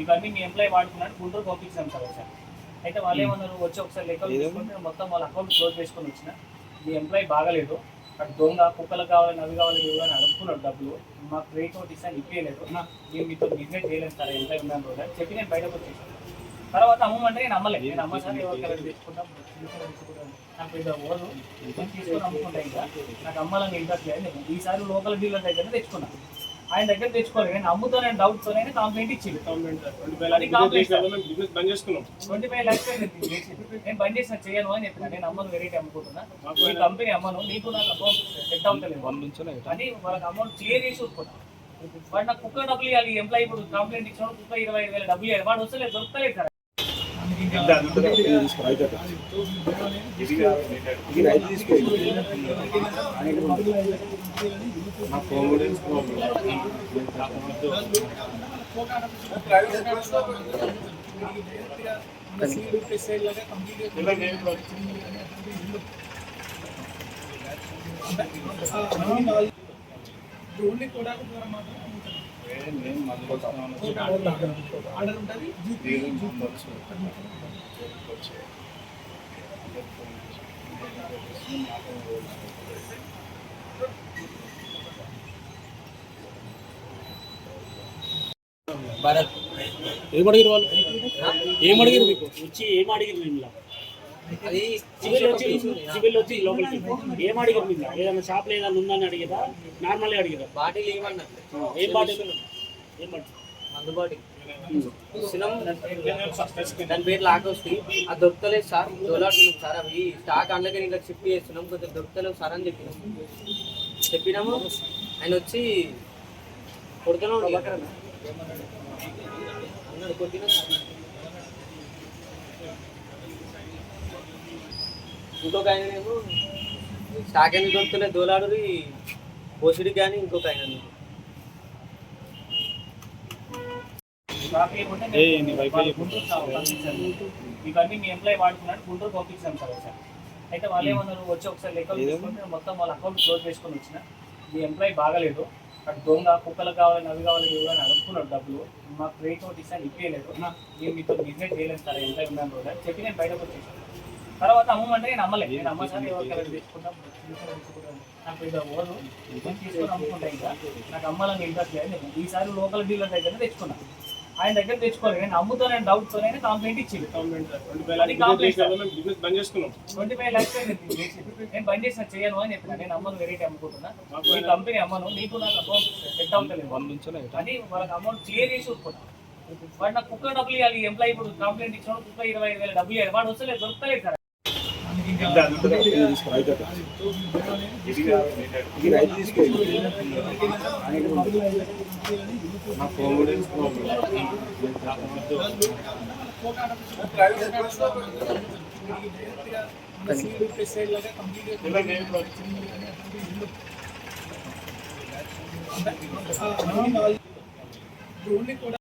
ఇవన్నీ మీ ఎంప్లాయీ వాడుకున్నాడు గుంటూరు పంపించాం సార్ సార్ అయితే వాళ్ళు ఏమన్నారు? వచ్చి ఒకసారి లెక్కలు? తీసుకుంటే మొత్తం వాళ్ళ అకౌంట్ క్లోజ్ చేసుకొని వచ్చిన. మీ ఎంప్లాయీ బాగలేదు. అటు దొంగ కుక్కలకు కావాలని అవి కావాలి ఇవి అని అడుక్కున్నాడు డబ్బులు. మాకు క్రెడిట్ నోట్ ఇస్తాను ఇప్పలేదు నేను మీతో బిజినెస్ చేయలేదు సార్ ఎంప్లాయీ ఉన్నాను రోజు అని చెప్పి నేను బయటకు వచ్చేసాను తర్వాత అమ్మమంటే నేను అమ్మలేదు నేను అమ్మ సార్ ఎవరికైనా తీసుకుంటాం? నాకు పెద్ద ఓదు తీసుకొని అమ్ముకుంటా ఇంకా. నాకు అమ్మాలని ఇంట్రెస్ట్ లేదు. ఈసారి లోకల్ డీలర్ దగ్గర తెచ్చుకున్నా. ఆయన దగ్గర తెచ్చుకోలేదు నేను అమ్ముతానని డౌట్తో కంప్లైంట్ ఇచ్చింది ట్వంటీ ఫైవ్ ల్యాక్స్ నేను బంద్ చేసిన చేయను అని చెప్పిన. నేను అమ్మను వెరైటీ అమ్ముకుంటున్నా ఈ కంపెనీ అమ్మను నీకు నాకు అకౌంట్ సెట్ అవుతలేదు. అని వాళ్ళకి అమౌంట్ క్లియర్ చేసి ఊరుకున్నా వాడు నాకు కుక్క డబ్బులు ఇవ్వాలి ఎంప్లాయీ ఇప్పుడు కంప్లైంట్ ఇచ్చిన కుక్క ఇరవై ఐదు వేల డబ్బులు ఇవ్వాలి వాడు వస్తలేదు దొరకలేదు సార్. ఓన్లీ కోడాకు ద్వారా మాత్రమే అమ్ముతారు. ఆర్డర్ ఉంటుంది భరత్. ఏం అడిగారు వాళ్ళు? ఏం అడిగారు మీకు వచ్చి ఏం అడిగారు అది సివిల్ వచ్చి సివిల్ వచ్చి లోపలికి ఏం అడిగారు ఏదైనా షాప్ ఏదైనా ఉందని అడిగారా? నార్మల్ అడిగారా? బాటిల్ ఏమన్నారు ఏం బాటిల్? ఏం బాటిల్? మందు బాటిల్ సినం. దాని పేరు లాగొస్తే అది దొరకలేదు సార్ దొలాడుతున్నాం సార్ అవి స్టాక్ అందుకే ఇంకా షిఫ్ట్ చేస్తున్నాం కొంచెం దొరకలేవు సార్ అని చెప్పినాం. చెప్పినాము. ఆయన వచ్చి కొడుతున్నాం అన్నాడు కొట్టినా సార్. ఇంకొక ఆయననేమో స్టాక్ ఎందుకు దొరుకుతలేదు దోలాడు పోసిడికి కానీ ఇంకొక ఆయన ఇవన్నీ మీ ఎంప్లాయీ వాడుకున్నాడు గుంటూరు పంపించాం సార్. అయితే వాళ్ళు ఏమన్నారు వచ్చి ఒకసారి లెక్కలు? తీసుకుంటే మొత్తం వాళ్ళ అకౌంట్ క్లోజ్ చేసుకొని వచ్చిన. మీ ఎంప్లాయీ బాగలేదు. అటు దొంగ కుక్కలకు కావాలని అవి కావాలి ఇవి అని అడుక్కున్నాడు డబ్బులు. మాకు క్రెడిట్ నోట్ ఇస్తాను ఇప్పలేదు నేను మీతో బిజినెస్ చేయలేదు సార్ ఎంప్లాయీ ఉన్నాను రోజు అని చెప్పి నేను బయటకు వచ్చేసాను. తర్వాత అమ్మమంటే నేను అమ్మలేదు నేను అమ్మ సార్ ఎవరికైనా తీసుకుంటాం నాకు పెద్ద ఓదు తీసుకొని అమ్ముకుంటా ఇంకా. నాకు అమ్మాలని ఇంట్రెస్ట్ లేదు. నేను ఈసారి లోకల్ డీలర్ దగ్గర తెచ్చుకున్నా. ఆయన దగ్గర తెచ్చుకోలేదు. నేను అమ్ముతానని డౌట్తో కంప్లైంట్ ఇచ్చింది ట్వంటీ ఫైవ్ ల్యాక్స్ నేను బంద్ చేసిన చేయను అని చెప్పిన. నేను అమ్మను వెరైటీ అమ్ముకుంటున్నా. ఈ కంపెనీ అమ్మను. నీకు నాకు అకౌంట్ సెట్ అవుతలేదు అని వాళ్ళకి అమౌంట్ క్లియర్ చేసి ఊరుకున్నా వాడు నాకు కుక్క డబ్బులు ఇవ్వాలి. ఎంప్లాయీ ఇప్పుడు కంప్లైంట్ ఇచ్చిన కుక్క ఇరవై ఐదు వేల డబ్బులు ఇవ్వాలి. వాడు వస్తలేదు దొరకలేదు సార్. సైడ్ లాగా కంప్లీట్ ఓన్లీ కూడా